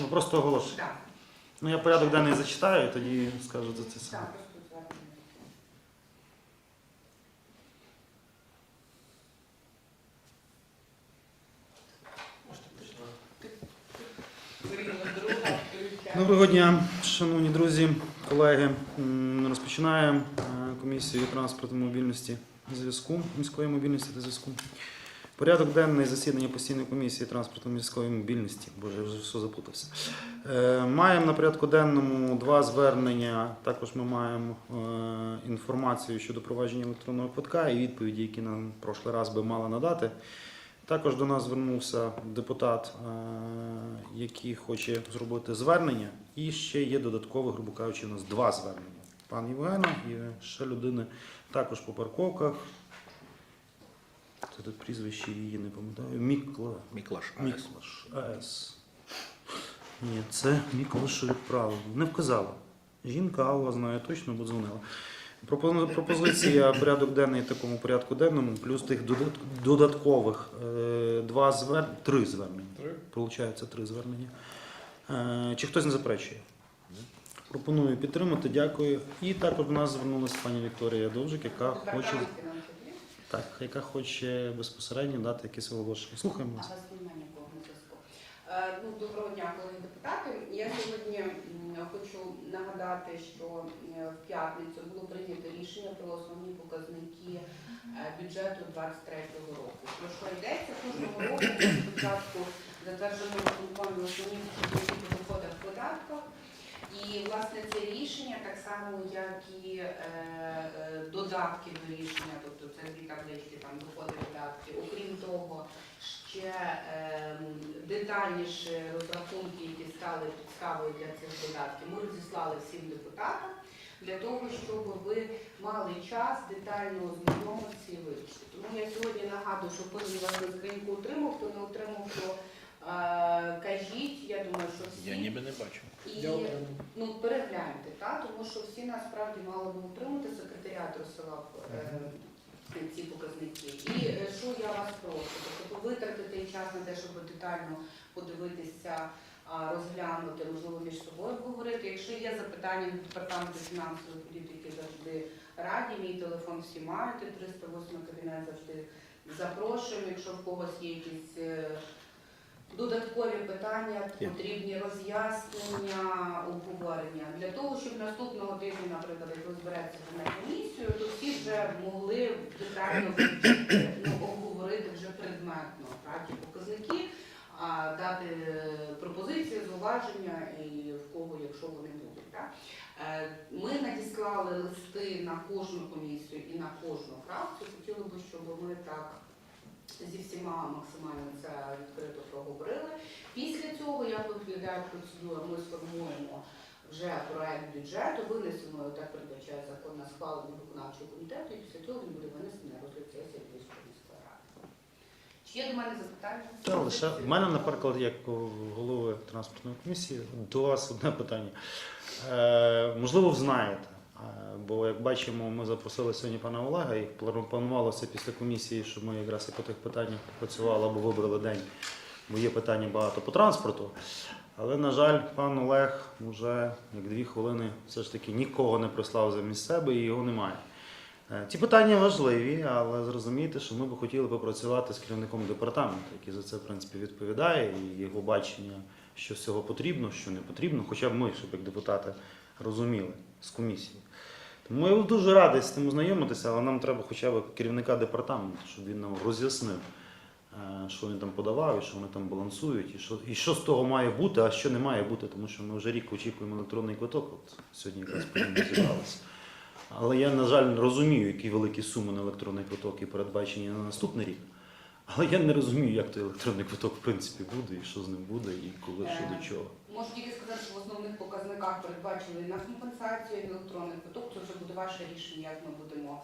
Ну, Просто оголошення. Так, Ну я порядок денний зачитаю, і тоді скажу за це саме. так, просто звернення. Доброго дня, шановні друзі, колеги. М, Розпочинаємо е, комісію транспорту мобільності зв'язку міської мобільності та зв'язку. Порядок денний засідання постійної комісії транспорту міської мобільності. Боже, я вже все запутався. Е, Маємо на порядку денному два звернення. Також ми маємо е, інформацію щодо провадження електронного квитка і відповіді, які нам прошлий раз би мали надати. Також до нас звернувся депутат, е, який хоче зробити звернення. І ще є додатково, грубо кажучи, у нас два звернення. Пан Євгена і ще людини також по парковках. Тут прізвище її не пам'ятаю. Мікла. Міклаш Міклаш АЕС. Ні, це Міклаш відправив. Не вказала. Жінка Алла знає точно, бо дзвонила. Пропозиція порядок денний в такому порядку денному, плюс тих додаткових е, два звер... три звернення. Получається три звернення. Е, Чи хтось не заперечує? Пропоную підтримати, дякую. І також до нас звернулася пані Вікторія Довжик, яка хоче? Так, яка хоче безпосередньо дати якесь оголошення. Слухаємо вас. Е, Ну, доброго дня, колеги депутати. Я сьогодні хочу нагадати, що в п'ятницю було прийнято рішення про основні показники е, бюджету 2023 року. Про що йдеться кожного року? Спочатку затверджуємо виконкомі основні показники по доходах податках. І власне це рішення, так само як і е, додатки до рішення, тобто це дві таблички, там доходи видатки. Окрім того, ще е, детальніші розрахунки, які стали підставою для цих додатків, ми розіслали всім депутатам для того, щоб ви мали час детально ознайомитися і вивчити. Тому я сьогодні нагадую, що кожен вас скриньку отримав, хто не отримав, то е, кажіть. Я думаю, що всі. Я ніби не бачу. І ну, перегляньте, та? тому що всі насправді мали би отримати, секретаріат розсилав е, ці показники. І е, що я вас прошу? Тобто витратити час на те, щоб детально подивитися, а, розглянути, можливо, між собою обговорити. Якщо є запитання до департаменту фінансової політики, завжди раді. Мій телефон всі маєте, 308 кабінет завжди запрошуємо. Якщо в когось є якісь. е, Додаткові питання, потрібні роз'яснення, обговорення для того, щоб наступного тижня, наприклад, як ви на комісію, то всі вже могли детально ну, обговорити вже предметно ті показники, а дати е, пропозиції, зауваження і в кого, якщо вони будуть. Так. Е, Ми надіслали листи на кожну комісію і на кожну фракцію. Хотіли би, щоб ми так зі всіма максимально це відкрито проговорили. Після цього, як виглядає процедура, ми сформуємо вже проект бюджету, винесемо так передбачає закон на схвалення виконавчого комітету, і після цього він буде винесений на розгляд сесії Львівської міської ради. Чи є до мене запитання? Та лише в мене, наприклад, як голови транспортної комісії, до вас одне питання. Е, можливо, ви знаєте. Бо як бачимо, ми запросили сьогодні пана Олега, і плану- планувалося після комісії, щоб ми якраз і по тих питаннях працювали або вибрали день, бо є питання багато по транспорту. Але, на жаль, пан Олег вже як дві хвилини все ж таки нікого не прислав замість себе і його немає. Е, Ці питання важливі, але зрозумійте, що ми б хотіли попрацювати з керівником департаменту, який за це в принципі відповідає, і його бачення, що з цього потрібно, що не потрібно, хоча б ми, щоб як депутати розуміли з комісії. Тому я дуже радий з цим ознайомитися, але нам треба хоча б керівника департаменту, щоб він нам роз'яснив, е, що він там подавав, і що вони там балансують, і що, і що з того має бути, а що не має бути, тому що ми вже рік очікуємо електронний квиток. От сьогодні якраз по ньому зібралися. Але я, на жаль, розумію, які великі суми на електронний квиток і передбачені на наступний рік. Але я не розумію, як той електронний квиток в принципі буде, і що з ним буде, і коли, що до чого. Можу тільки сказати, що в основних показниках передбачили на компенсацію і електронний квиток, це вже буде ваше рішення, як ми будемо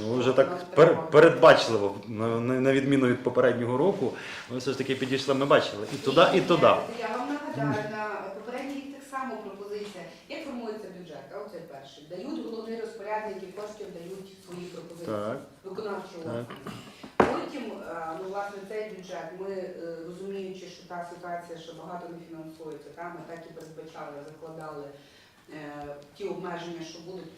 Ну, ви вже так пер- передбачливо, на, відміну від попереднього року, ми все ж таки підійшли, ми бачили і туди, і туди. Я вам нагадаю, на попередній рік так само пропозиція. Як формується бюджет? А оце перший. Дають головні розпорядники коштів, дають свої пропозиції виконавчого Потім, е, ну, власне, цей бюджет, ми е, розуміючи, що та ситуація, що багато не фінансується. Та ми так і передбачали, закладали е, ті обмеження, що будуть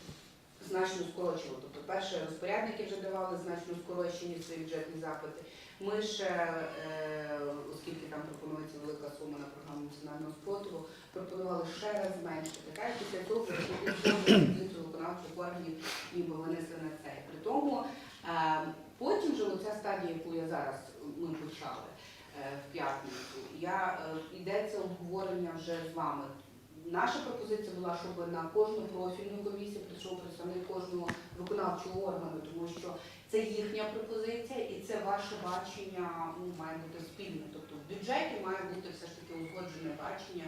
значно скорочувати. Тобто, перше, розпорядники вже давали значно скорочені свої бюджетні запити. Ми ще, е, оскільки там пропонується велика сума на програму національного спротиву, пропонували ще раз зменшити. Так? І після вже позицію виконавчих органів ніби винесли на цей. При тому е, потім вже оця стадія, яку я зараз ми почали в п'ятницю, я, е, йдеться обговорення вже з вами. Наша пропозиція була, щоб на кожну профільну комісію прийшов представник кожного виконавчого органу, тому що це їхня пропозиція і це ваше бачення ну, має бути спільне. Тобто в бюджеті має бути все ж таки узгоджене бачення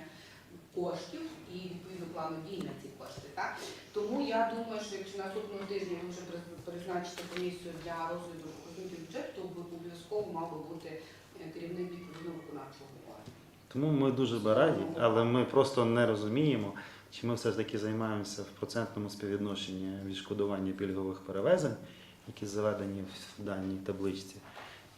коштів і відповідно плану дій на ці кошти. Так? Тому я думаю, що якщо наступного тижня ви вже приз- призначите комісію для розгляду бюджету, то обов'язково мав би бути е, керівник відповідно виконавчого органу. Тому ми дуже би раді, але ми просто не розуміємо, чи ми все ж таки займаємося в процентному співвідношенні відшкодування пільгових перевезень, які заведені в даній табличці,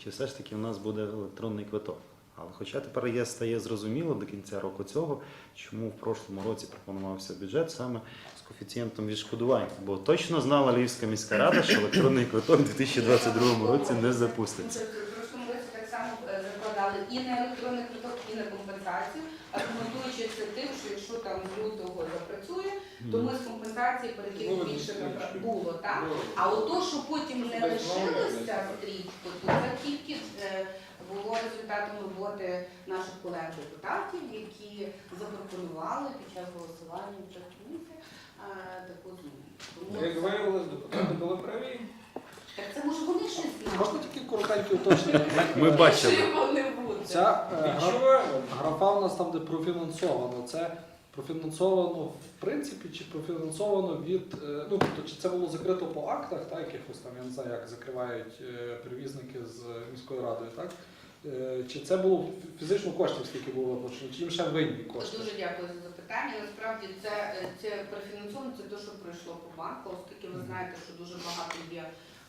чи все ж таки в нас буде електронний квиток. Але хоча тепер є, стає зрозуміло до кінця року цього, чому в прошлому році пропонувався бюджет саме з коефіцієнтом відшкодування. Бо точно знала Львівська міська рада, що електронний квиток у 2022 році не запуститься. Тобто В прошлому році так само е, і на електронний квиток, і на компенсацію, аргументуючи це тим, що якщо там з лютого запрацює, то ми з компенсації перекинемо більше на було, так? А от то, що потім не лишилося стрічку, то це тільки е, було результатом роботи наших колег-депутатів, які запропонували під час голосування в комісії таку зміну. Як виявилось, депутати були праві. Так це може вони щось Можна знають. тільки коротеньке уточнення? Ми бачили. Можливо, не буде. Ця е, гра- графа в нас там, де профінансовано. Це профінансовано в принципі, чи профінансовано від. е, Ну, тобто, чи це було закрито по актах, так, якихось там, я не знаю, як закривають е, перевізники з міською радою, так? Е, Чи це було фізично коштів, скільки було виплачено, чи їм ще винні кошти? Дуже дякую за запитання. Насправді це, е, це профінансовано, це те, що пройшло по банку, оскільки ви знаєте, що дуже багато є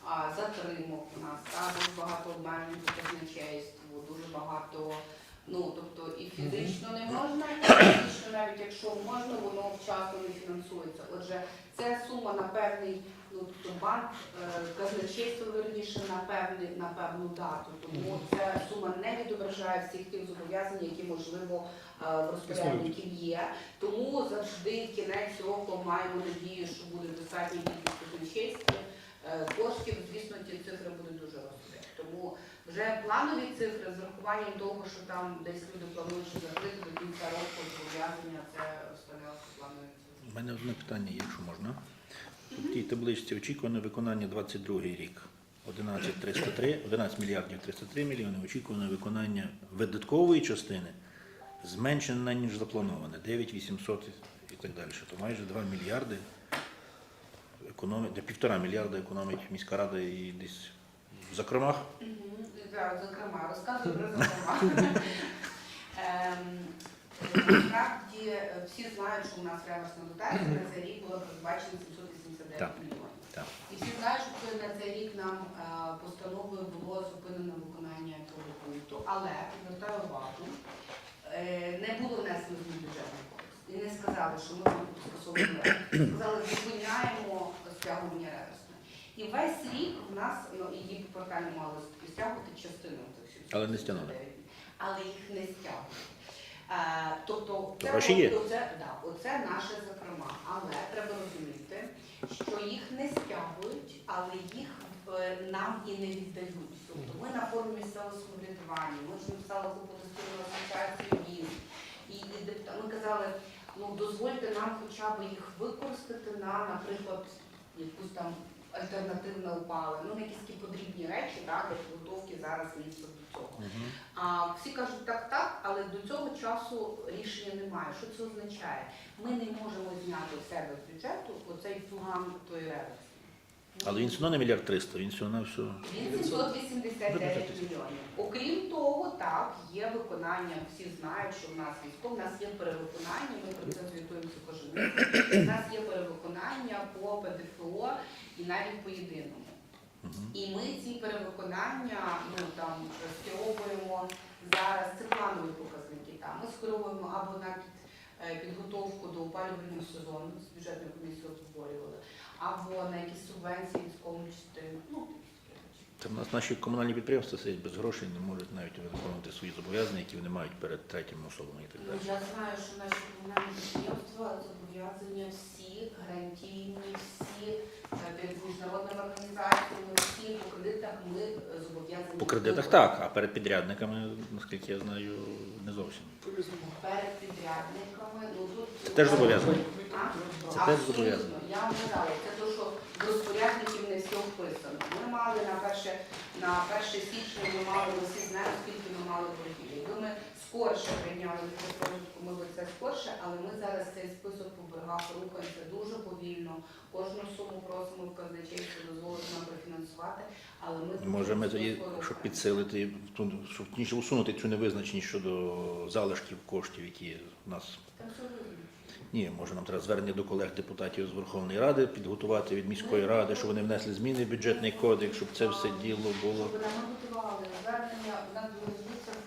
а, затримок у нас, та, дуже багато обмежень по казначейству, дуже багато. Ну, тобто і фізично не можна, і фізично, навіть якщо можна, воно вчасно не фінансується. Отже, це сума на певний, ну тобто банк, е, казначейство верніше на певний на певну дату. Тому ця сума не відображає всіх тих зобов'язань, які можливо е, в розпорядників є. Тому завжди кінець року маємо надію, що буде достатня кількість казначейств. Е, Коштів, звісно, ті цифри будуть дуже рости. Тому вже планові цифри з урахуванням того, що там десь люди планують що закрити до кінця року зобов'язання, це вставлялося планові цифри. У мене одне питання, якщо можна. В тій табличці очікуване виконання 22 рік. 11 303, 11 мільярдів 303 мільйони, очікуване виконання видаткової частини зменшене, ніж заплановане, 9 800 і так далі. То майже 2 мільярди економить, де півтора мільярда економить міська рада і десь в закромах. Зокрема, розказую про зокрема. Ем, Насправді всі знають, що у нас реверсна дотація на цей рік була передбачена 789 Так. мільйонів. Так. І всі знають, що на цей рік нам е, постановою було зупинено виконання цього пункту, але звертаю увагу, е, не було внесено змін в бюджетний кодекс. І не сказали, що ми скасовуємо реверс. Сказали, зупиняємо стягування реверсне. І весь рік в нас ну, її порталі мали стягувати частину цих 789, Але не стягнули. Але їх не стягують. Е, тобто, це, Гроші є. Оце, да, оце наше зокрема. Але треба розуміти, що їх не стягують, але їх е, нам і не віддають. Тобто ми на форумі місцевого самоврядування, ми ж написали купу листів асоціацію міст. І, і депута- ми казали, ну дозвольте нам хоча б їх використати на, наприклад, якусь там альтернативне опалення, ну якісь такі подрібні речі, так, для підготовки зараз місто до цього. А всі кажуть так, так, але до цього часу рішення немає. Що це означає? Ми не можемо зняти у себе з бюджету оцей фуган тої реверсії. Але він все одно не мільярд 300, він все одно все. Він 789 мільйонів. Окрім того, так, є виконання, всі знають, що в нас військово, в нас є перевиконання, ми про це звітуємося кожен місяць. У нас є перевиконання по ПДФО і навіть по єдиному. І ми ці перевиконання ну, там, скеровуємо Зараз це планові показники. Там ми скеровуємо або на е, підготовку до опалювального сезону, з бюджетною комісією обговорювали, або на якісь субвенції військовим частинам. Ну, такі речі. Та нас наші комунальні підприємства сидять без грошей, не можуть навіть виконувати свої зобов'язання, які вони мають перед третіми особами і так Ну, далі. я знаю, що наші комунальні підприємства зобов'язані всі гарантійні, всі е, перед міжнародними організаціями, всі по кредитах ми е, зобов'язані. По кредитах так, а перед підрядниками, наскільки я знаю, не зовсім. Перед підрядниками, ну тут Це теж зобов'язання. Це теж Абсолютно. зобов'язання. Я казала, це те, що в розпорядників не все вписано. Ми мали на перше, на перше січня, ми мали, ми всі знаємо, скільки ми мали боргів. Якби ми скорше прийняли відповідку, ми б це скорше, але ми зараз цей список по боргах рухаємося дуже повільно. Кожну суму просимо в казначейство дозволити нам профінансувати, але ми Може, ми тоді, щоб підсилити, щоб ніж усунути цю невизначеність щодо залишків коштів, які в нас. Видно. Ні, може нам треба звернення до колег депутатів з Верховної Ради підготувати від міської ради, щоб вони внесли зміни в бюджетний кодекс, щоб це все діло було. Щоб нам готували звернення, нас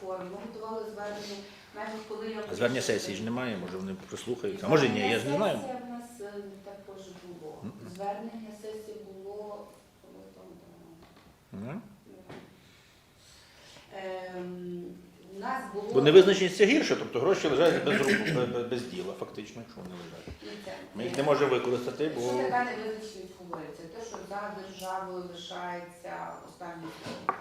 була ми готували звернення, навіть коли я... Звернення сесії ж немає, може вони прислухаються. А може ні, я ж не знаю. Звернення сесії в нас е, також було. Звернення сесії було... коли там, нас було... Бо невизначеність це гірше, тобто гроші лежать без рук, без, без- без діла, фактично, якщо вони лежать. Ми їх не можемо використати, бо Що така невизначеність говориться? Те, що за державою лишається останній слово.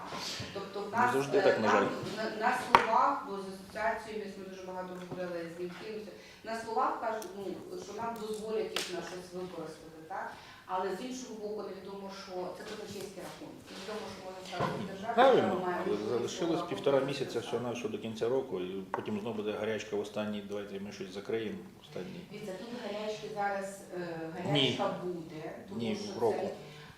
Тобто в нас, завжди е, так, на жаль. на, на словах, бо з асоціацією ми дуже багато говорили з Мінфіном, на словах кажуть, ну, що нам дозволять їх на щось використати, так? Але з іншого боку, невідомо, що це казначейський рахунок. Невідомо, що вони ставити державі. правильно, має але залишилось півтора місяця всього навсього до кінця року, і потім знову буде гарячка в останній, давайте ми щось закриємо. Останній. Дивіться, тут гарячки зараз е, Ні. гарячка буде, тому Ні, що року.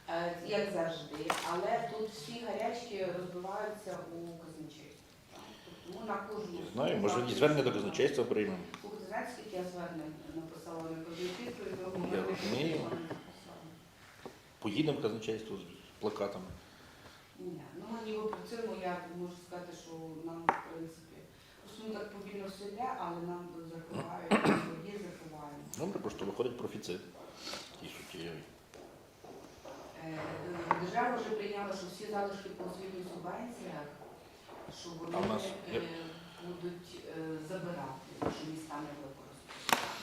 це е, як завжди, але тут всі гарячки розбиваються у казначействі. так. Тобто на кожну Не знаю, може і звернення до казначейства приймемо. Слухайте, знаєте, скільки я звернень написала на Я розумію. Поїдемо в казначейство з плакатами. Ні, ну ми ніби працюємо, я можу сказати, що нам, в принципі, просто так повільно все йде, але нам закривають, є закриваємо. Добре, просто виходить профіцит. Такий суттєвий. Е, Держава вже прийняла, що всі залишки по освітніх субвенціях, що вони А в нас е, будуть е, забирати, що міста не використовують.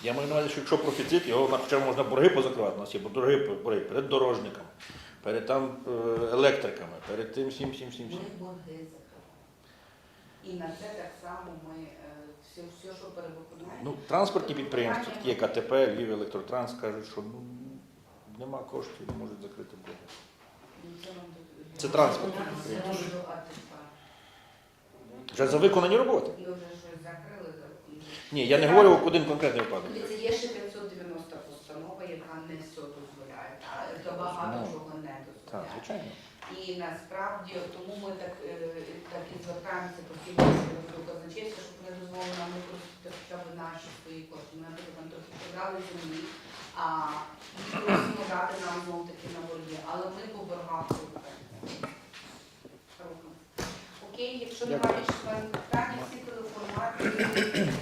Я маю на увазі, що якщо профіцит, його хоча б можна борги позакривати. У нас є борги, борги перед дорожниками, перед там е, електриками, перед тим всім, всім, всім, Ми борги закриваємо. І на це так само ми все, все що перевиконаємо. Ну, транспортні підприємства, такі як АТП, Львів Електротранс, кажуть, що ну, нема коштів, не можуть закрити борги. Ну, це АТП. Вже за виконані роботи. Ми вже щось закрили. Ні, я не говорю один конкретний випадок. Дивіться, є ще 590 постанова, яка не все дозволяє, яка багато Ну, чого не Так, дозволяє. звичайно. І насправді тому ми так, е, так і звертаємося постійно до казначейства, щоб вони дозволили нам використати хоча б наші свої кошти. Ми, наприклад, трохи продали землі, а їх просимо дати нам знову таки на борги, але ми по боргах. Рухаємося. Окей, якщо немає більше питань, питання, всі телефонувати, не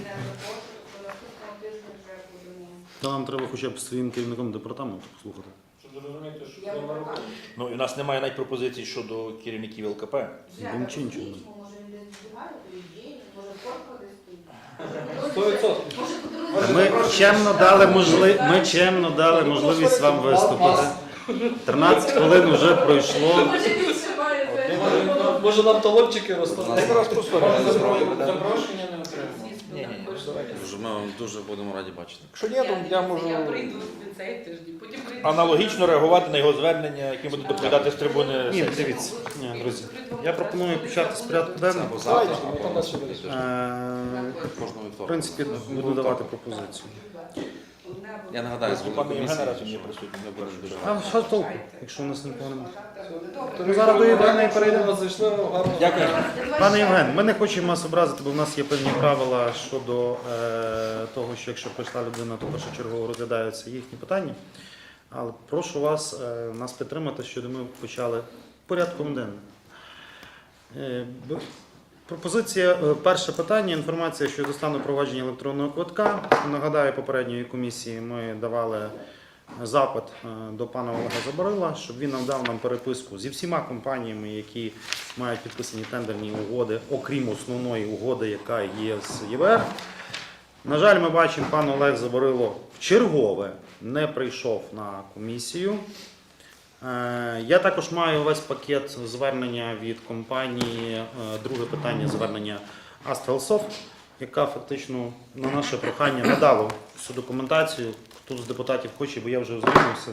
будемо. Та нам треба хоча б своїм керівником департаменту послухати. Щоб зрозуміти, що Я це на Ну і в нас немає навіть пропозицій щодо керівників ЛКП. Нічого може він десь збігає, то ідеї, може корпо десь стоїть. Сто відсотків. Може, подарує Ми чемно дали можли... ми чемно дали можливість вам виступити. 13 хвилин вже пройшло. Може нам талончики розставити? Запрошення не отримав. Ні, ні, ні, давайте. Дуже ми вам дуже будемо раді бачити. Якщо ні, то я можу Я прийду в цей тиждень, потім прийду. аналогічно реагувати на його звернення, які будуть доповідати з трибуни. Ні, сесії. дивіться, ні, друзі. Я пропоную почати з порядку денного. Давайте. Там буде. Е, кожного В вівторка. принципі, буду давати пропозицію. Я нагадаю, з Пане голови Євгена раз є що присутній. ми будемо дуже А що толку, якщо у нас нікого немає? Ну, зараз до Євгена і перейдемо. Зайшли гарно. Дякую. Пане Євген, ми не хочемо вас образити, бо в нас є певні правила щодо е, того, що якщо прийшла людина, то першочергово розглядаються їхні питання. Але прошу вас е, нас підтримати, щоб ми почали порядком денним. Е, б- Пропозиція, е, перше питання, інформація щодо стану провадження електронного квитка. Нагадаю, попередньої комісії ми давали запит е, до пана Олега Заборила, щоб він надав нам переписку зі всіма компаніями, які мають підписані тендерні угоди, окрім основної угоди, яка є з ЄВР. На жаль, ми бачимо, пан Олег Заборило вчергове не прийшов на комісію. Е, Я також маю весь пакет звернення від компанії. е, Друге питання звернення Astelsoft, яка фактично на наше прохання надала всю документацію. Хто з депутатів хоче, бо я вже ознайомився.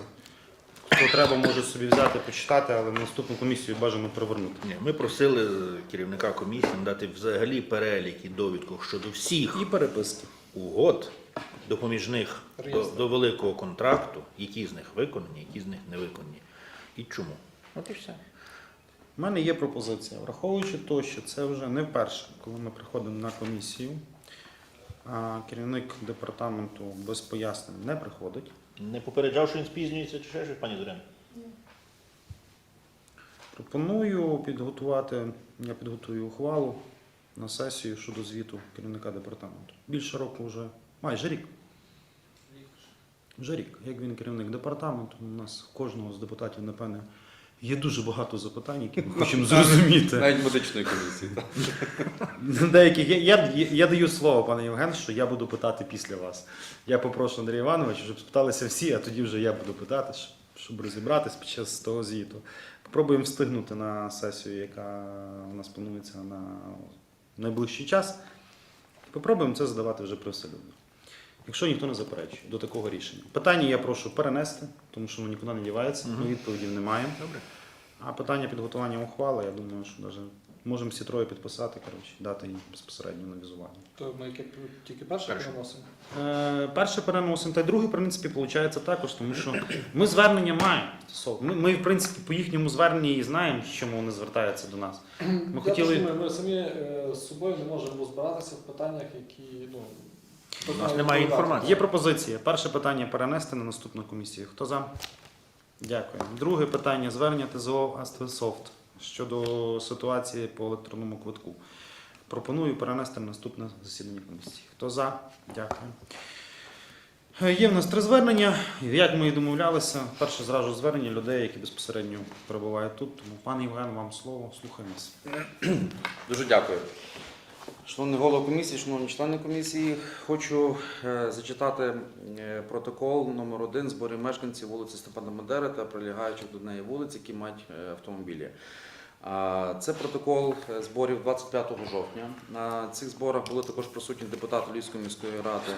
Хто треба, може собі взяти, почитати, але на наступну комісію бажано привернути. Ні, ми просили керівника комісії надати взагалі перелік і довідку щодо всіх І переписки. угод допоміжних до, до великого контракту, які з них виконані, які з них не виконані. І чому? От і все. У мене є пропозиція, враховуючи те, що це вже не вперше, коли ми приходимо на комісію, а керівник департаменту без пояснень не приходить. Не попереджав, що він спізнюється, чи ще щось, пані Зоряна? Пропоную підготувати, я підготую ухвалу на сесію щодо звіту керівника департаменту. Більше року вже, майже рік. Вже рік. Як він керівник департаменту, у нас кожного з депутатів, напевне, є дуже багато запитань, які ми хочемо зрозуміти. Навіть медичної комісії. Деяких я, я, я даю слово, пане Євген, що я буду питати після вас. Я попрошу Андрія Івановича, щоб спиталися всі, а тоді вже я буду питати, щоб- щоб розібратись під час того звіту. Попробуємо встигнути на сесію, яка у нас планується на найближчий час. Попробуємо це задавати вже привселюдно. Якщо ніхто не заперечує до такого рішення. Питання я прошу перенести, тому що воно нікуди не дівається, ми відповідів не маємо. Добре. А питання підготування ухвали, я думаю, що навіть можемо всі троє підписати, коротше, дати їм безпосередньо на візування. То ми яке тільки перше переносимо. Е, перше переносимо, та й друге, в принципі, виходить також, тому що ми звернення маємо. Ми, ми, в принципі, по їхньому зверненні і знаємо, чому вони звертаються до нас. Ми Я хотіли. думаю, ми самі е, з собою не можемо розбиратися в питаннях, які ну, У нас немає інформації. Є пропозиція. Перше питання перенести на наступну комісію. Хто за? Дякую. Друге питання звернення ТЗО Аствесофт щодо ситуації по електронному квитку. Пропоную перенести на наступне засідання комісії. Хто за? Дякую. Е, Є в нас три звернення. Як ми і домовлялися, перше зразу звернення людей, які безпосередньо перебувають тут. Тому, пане Євген, вам слово, слухаємо вас. Дуже дякую. Шановний голова комісії, шановні члени комісії, хочу е, зачитати е, протокол номер 1 зборів мешканців вулиці Степана Бандери та прилягаючих до неї вулиць, які мають е, автомобілі. Це протокол зборів 25 жовтня. На цих зборах були також присутні депутати Львівської міської ради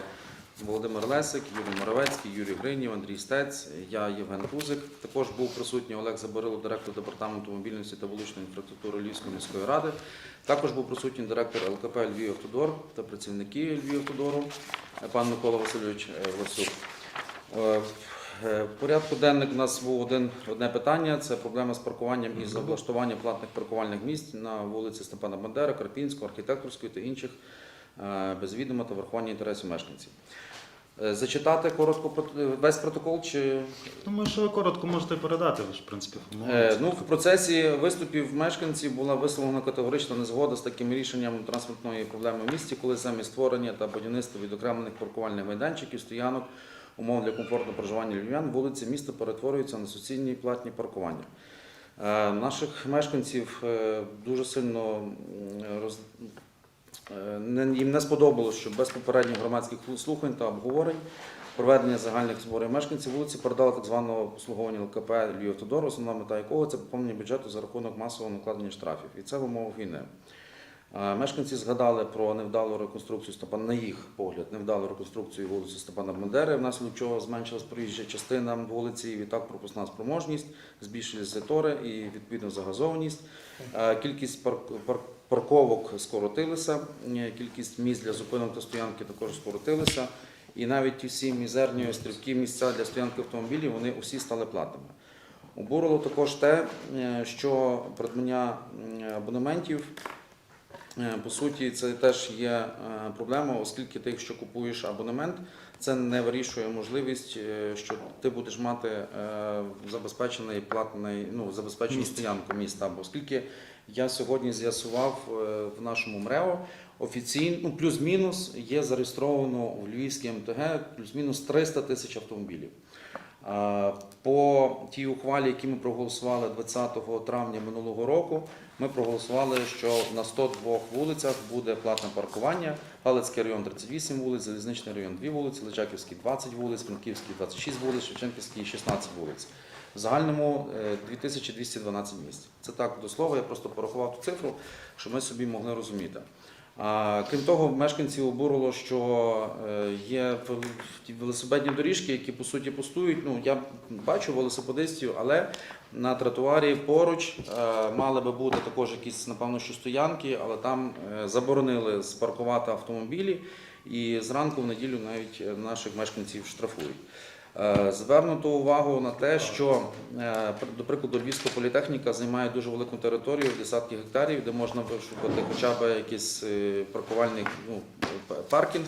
Володимир Лесик, Юрій Моровецький, Юрій Гринів, Андрій Стець, я Євген Кузик. Також був присутній Олег Заборило, директор департаменту мобільності та вуличної інфраструктури Львівської міської ради. Також був присутній директор ЛКП Львів Автодор та працівники Львів Автодору, пан Микола Васильович е, Власюк. Е, е, В порядку денних у нас був один, одне питання: це проблема з паркуванням і облаштуванням платних паркувальних місць на вулиці Степана Бандери, Карпінського, архітекторської та інших без відома та врахування інтересів мешканців. Е, Зачитати коротко прот- весь протокол чи Думаю, що ви коротко можете передати, ви ж, в принципі, Е. Ну, в процесі виступів мешканців була висловлена категорична незгода з таким рішенням транспортної проблеми в місті, коли замість створення та будівництва відокремлених паркувальних майданчиків, стоянок, умов для комфортного проживання львів'ян, вулиці міста перетворюються на суцільні платні паркування. Е, Наших мешканців е, дуже сильно роз... е, їм не сподобалось, що без попередніх громадських слухань та обговорень проведення загальних зборів мешканців вулиці передали так званого послуговування ЛКП Львів Тодор, основна мета якого це поповнення бюджету за рахунок масового накладення штрафів. І це в умовах війни. Е, Мешканці згадали про невдалу реконструкцію Степана, на їх погляд, невдалу реконструкцію вулиці Степана Бандери, внаслідок чого зменшилась проїжджа частина вулиці, і відтак пропускна спроможність, збільшились затори і відповідно загазованість. Е, Кількість парк- парк- парковок скоротилася, е, кількість місць для зупинок та стоянки також скоротилася. І навіть ті всі мізерні острівкі місця для стоянки автомобілів, вони усі стали платними. Обурило також те, е, що придбання абонементів Е, По суті, це теж є е, проблема, оскільки ти, якщо купуєш абонемент, це не вирішує можливість, що ти будеш мати забезпечений платний, ну, забезпечену стоянку міста. Бо оскільки я сьогодні з'ясував е, в нашому МРЕО, офіційно, ну, плюс-мінус є зареєстровано у Львівській МТГ плюс-мінус 300 тисяч автомобілів. По тій ухвалі, які ми проголосували 20 травня минулого року, ми проголосували, що на 102 вулицях буде платне паркування. Галицький район 38 вулиць, Залізничний район 2 вулиці, Личаківський 20 вулиць, Франківський 26 вулиць, Шевченківський 16 вулиць. Загальному е, 2212 місць. Це так до слова, я просто порахував ту цифру, щоб ми собі могли розуміти. Крім того, мешканців обурило, що е, є велосипедні доріжки, які по суті пустують. Ну я бачу велосипедистів, але на тротуарі поруч е, мали би бути також якісь, напевно, що стоянки, але там е, заборонили спаркувати автомобілі, і зранку в неділю навіть е, наших мешканців штрафують. Е, Звернуто увагу на те, що, е, до прикладу, Львівська політехніка займає дуже велику територію, десятки гектарів, де можна вишукати хоча б якийсь е, паркувальний ну, паркінг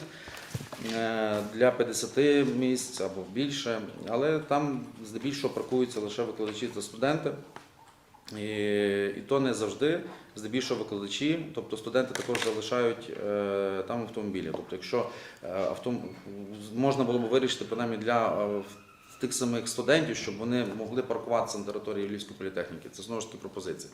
для 50 місць або більше, але там здебільшого паркуються лише викладачі та студенти. І, і то не завжди, здебільшого викладачі, тобто студенти також залишають е, там автомобілі. Тобто, якщо е, авто, можна було б вирішити принаймні для е, тих самих студентів, щоб вони могли паркуватися на території Львівської політехніки. Це знову ж таки пропозиція.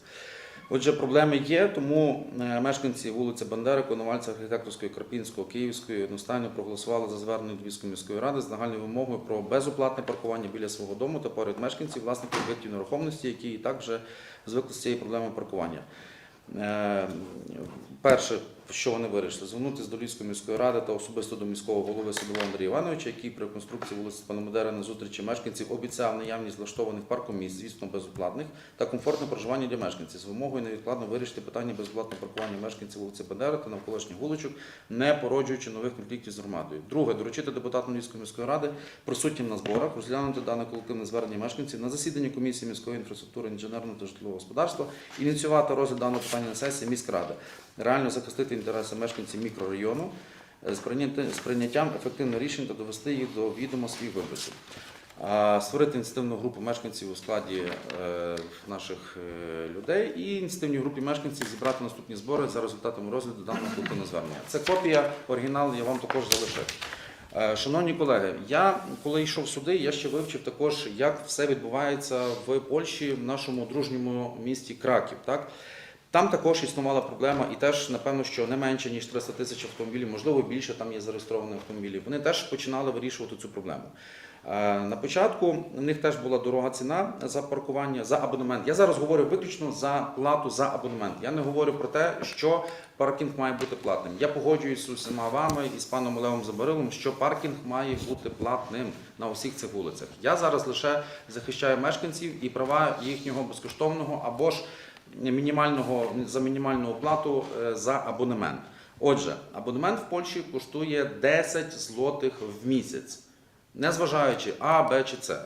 Отже, проблеми є, тому е, мешканці вулиці Бандери, Коновальця, Архітекторської, Карпінського, Київської одностайно проголосували за звернення Львівської міської ради з нагальною вимогою про безоплатне паркування біля свого дому та поряд мешканців, власників об'єктів нерухомості, які і так вже звикли з цією проблемою паркування. Е, Перше, що вони вирішили, звернутися до Львівської міської ради та особисто до міського голови Садового Андрія Івановича, який при конструкції вулиці Пономодера на зустрічі мешканців обіцяв наявність влаштованих паркомісць, звісно, безоплатних та комфортне проживання для мешканців. З вимогою невідкладно вирішити питання безоплатного паркування мешканців вулиці Бандери та навколишніх вуличок, не породжуючи нових конфліктів з громадою. Друге, доручити депутатам Львівської міської ради присутнім на зборах розглянути дане колективне звернення мешканців на засіданні комісії міської інфраструктури, інженерного та житлового господарства, ініціювати розгляд даного питання на сесії міськради, реально захистити інтереси мешканців мікрорайону е, з прийняттям ефективних рішень та довести їх до відома своїх виборців. Створити ініціативну групу мешканців у складі е, наших е, людей і ініціативній групі мешканців зібрати наступні збори за результатами розгляду даного колективного звернення. Це копія, оригінал я вам також залишив. Шановні колеги, я коли йшов сюди, я ще вивчив також, як все відбувається в Польщі, в нашому дружньому місті Краків. Так? Там також існувала проблема, і теж, напевно, що не менше, ніж 300 тисяч автомобілів, можливо, більше там є зареєстрованих автомобілів. Вони теж починали вирішувати цю проблему. Е, На початку в них теж була дорога ціна за паркування, за абонемент. Я зараз говорю виключно за плату за абонемент. Я не говорю про те, що паркінг має бути платним. Я погоджуюсь з усіма вами і з паном Олегом Забарилом, що паркінг має бути платним на усіх цих вулицях. Я зараз лише захищаю мешканців і права їхнього безкоштовного або ж мінімального за мінімальну оплату е, за абонемент. Отже, абонемент в Польщі коштує 10 злотих в місяць, незважаючи А, Б чи С.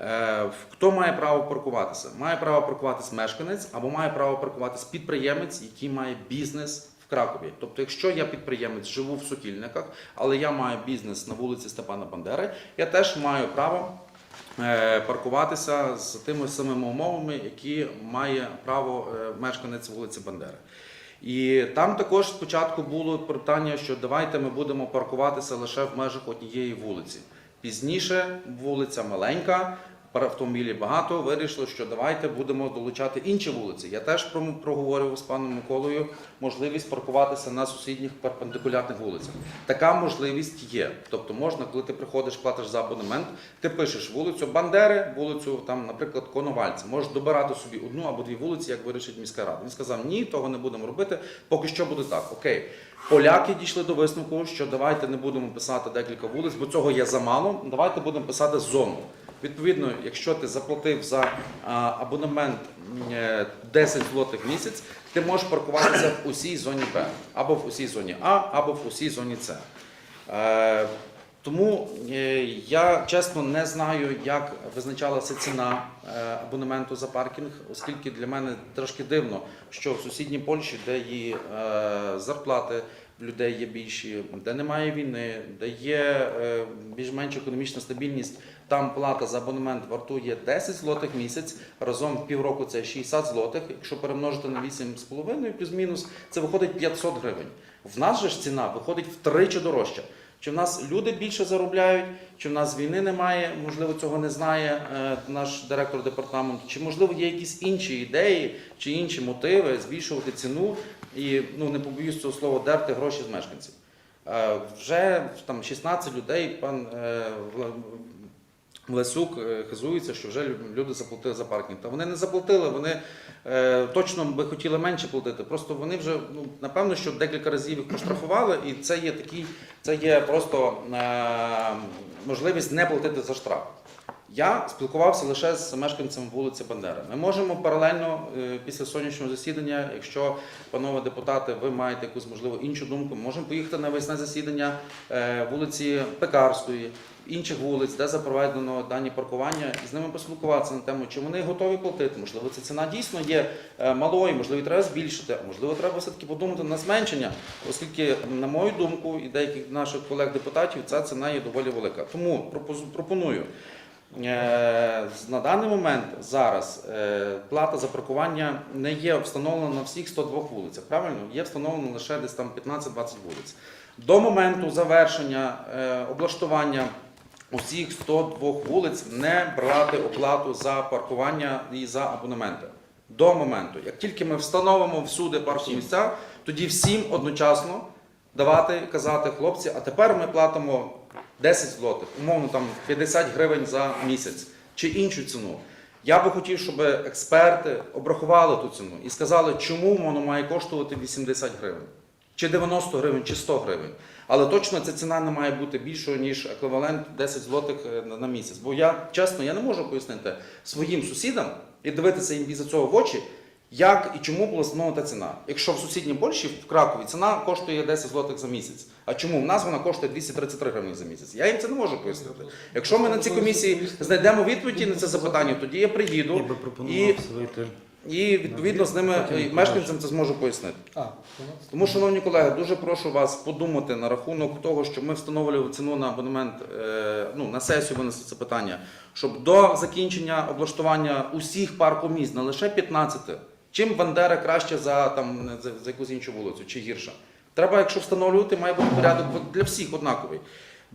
Е, Хто має право паркуватися? Має право паркуватись мешканець або має право паркуватись підприємець, який має бізнес в Кракові. Тобто, якщо я підприємець, живу в Сокільниках, але я маю бізнес на вулиці Степана Бандери, я теж маю право паркуватися з тими самими умовами, які має право е, мешканець вулиці Бандери. І там також спочатку було питання, що давайте ми будемо паркуватися лише в межах однієї вулиці. Пізніше вулиця маленька, автомобілів багато. Вирішили, що давайте будемо долучати інші вулиці. Я теж проговорював з паном Миколою можливість паркуватися на сусідніх перпендикулярних вулицях. Така можливість є. Тобто можна, коли ти приходиш, платиш за абонемент, ти пишеш вулицю Бандери, вулицю там, наприклад, Коновальця. Можеш добирати собі одну або дві вулиці, як вирішить міська рада. Він сказав: ні, того не будемо робити. Поки що буде так. Окей. Поляки дійшли до висновку, що давайте не будемо писати декілька вулиць, бо цього є замало. Давайте будемо писати зону. Відповідно, якщо ти заплатив за абонемент е, 10 злотих в місяць, ти можеш паркуватися в усій зоні Б, або в усій зоні А, або в усій зоні С. Е, Тому е, я чесно не знаю, як визначалася ціна е, абонементу за паркінг, оскільки для мене трошки дивно, що в сусідній Польщі, де е, зарплати людей є більші, де немає війни, де є е, більш-менш економічна стабільність, там плата за абонемент вартує 10 злотих місяць, разом в півроку це 60 злотих. Якщо перемножити на 8,5 плюс-мінус, це виходить 500 гривень. В нас же ж ціна виходить втричі дорожча. Чи в нас люди більше заробляють, чи в нас війни немає, можливо, цього не знає е, наш директор департаменту, чи можливо є якісь інші ідеї чи інші мотиви збільшувати ціну і ну не побоюсь цього слова дерти гроші з мешканців. Е, Вже там 16 людей, пан Власюк е, хизується, що вже лю- люди заплатили за паркінг. Та вони не заплатили, вони е, точно би хотіли менше платити. Просто вони вже ну напевно, що декілька разів їх поштрафували, і це є такий, це є просто е, можливість не платити за штраф. Я спілкувався лише з мешканцями вулиці Бандери. Ми можемо паралельно е, після сьогоднішнього засідання, якщо панове депутати, ви маєте якусь можливо іншу думку, можемо поїхати на весне засідання е, вулиці Пекарської, інших вулиць, де запроваджено дані паркування, і з ними поспілкуватися на тему, чи вони готові платити. Можливо, ця ціна дійсно є е, малою, можливо, її треба збільшити, а можливо, треба все-таки подумати на зменшення, оскільки, на мою думку, і деяких наших колег-депутатів, ця ціна є доволі велика. Тому пропоную. Е, На даний момент зараз е, плата за паркування не є встановлена на всіх 102 вулицях. Правильно? Є встановлена лише десь там 15-20 вулиць. До моменту завершення облаштування усіх 102 вулиць не брати оплату за паркування і за абонементи. До моменту. Як тільки ми встановимо всюди паркові місця, тоді всім одночасно давати, казати, хлопці, а тепер ми платимо 10 злотих, умовно там 50 гривень за місяць чи іншу ціну. Я би хотів, щоб експерти обрахували ту ціну і сказали, чому воно має коштувати 80 гривень, чи 90 гривень, чи 100 гривень. Але точно ця ціна не має бути більшою, ніж еквівалент 10 злотих е, на- місяць. Бо я чесно я не можу пояснити своїм сусідам і дивитися їм із цього в очі, як і чому була встановлена та ціна. Якщо в сусідній Польщі, в Кракові, ціна коштує 10 злотих за місяць. А чому в нас вона коштує 233 гривні за місяць? Я їм це не можу пояснити. Якщо ми на цій комісії знайдемо відповіді на це запитання, тоді я Я приїду би пропонував вийти. І відповідно з ними і мешканцям це зможу пояснити. А, Тому, шановні колеги, дуже прошу вас подумати на рахунок того, що ми встановлювали ціну на абонемент е, ну, на сесію винесли це питання, щоб до закінчення облаштування усіх паркомісць, не лише 15, чим Бандера краще за, там, за, за якусь іншу вулицю чи гірша. Треба, якщо встановлювати, має бути порядок для всіх однаковий.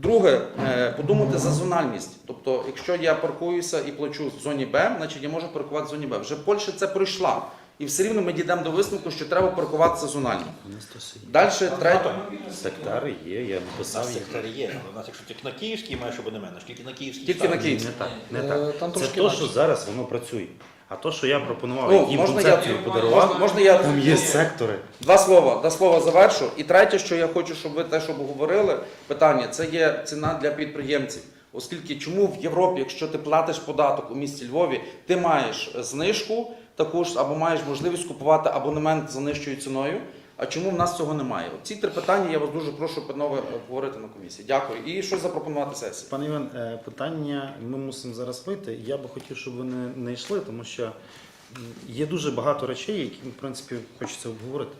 Друге, е, подумати за зональність. Тобто, якщо я паркуюся і плачу в зоні Б, значить я можу паркувати в зоні Б. Вже Польща це пройшла. І все рівно ми дійдемо до висновку, що треба паркуватися зонально. Далі третє. Сектари є, я написав сектор є, у нас, якщо ти на київський маєш абонемент, аж тільки на київський Тільки на ставиш. Київський. Не так, не Е, так. Це то, що зараз воно працює. А то, що я пропонував, Ну, яким можна я, подарував, можна, можна я там є сектори. два слова, два слова завершу. І третє, що я хочу, щоб ви теж обговорили, питання це є ціна для підприємців. Оскільки чому в Європі, якщо ти платиш податок у місті Львові, ти маєш знижку також або маєш можливість купувати абонемент за нижчою ціною. А чому в нас цього немає? Ці три питання я вас дуже прошу панове обговорити на комісії. Дякую. І що запропонувати сесії? Пане Іван, е, питання ми мусимо зараз вийти. Я би хотів, щоб ви не, не йшли, тому що є дуже багато речей, які, в принципі, хочеться обговорити.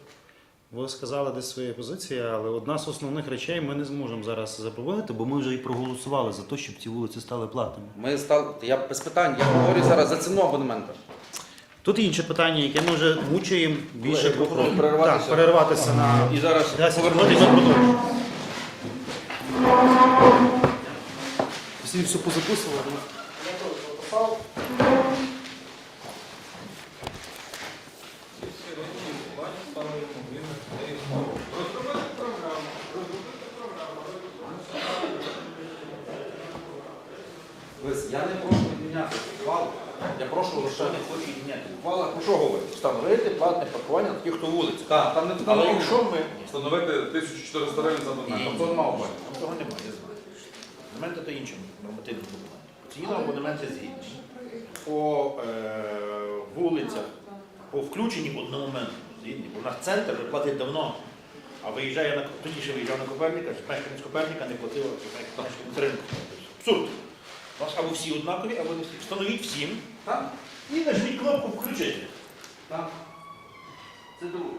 Ви сказали десь свої позиції, але одна з основних речей ми не зможемо зараз запровадити, бо ми вже і проголосували за те, щоб ці вулиці стали платними. Ми стали я без питань. Я говорю зараз за ціну абонемента. Тут інше питання, яке ми вже мучаємо більше двох років. перерватися. Так, перерватися на І зараз 10 хвилин і ми продовжимо. Всі все позаписували. Дивись, Я не прошу відміняти ухвалу. Я прошу лише не хочу міняти. Ухвала про що говорить? Встановити платне тих, хто вулиці. Так, там не Але якщо ми Встановити 1400 гривень за абонемент. Тобто нема Там цього немає, я знаю. Абонементи то іншим нормативним документом. Ціна абонементи згідні. По е, вулицях, по включенні одномоментно згідні. Бо у нас центр платить давно. А А виїжджає на тоді ще виїжджав на Коперника, мешканець Коперника не платив мешканець ринку. Абсурд. У вас або всі однакові, або не всі. Встановіть всім Так, і нажміть кнопку включити. так. Це друге.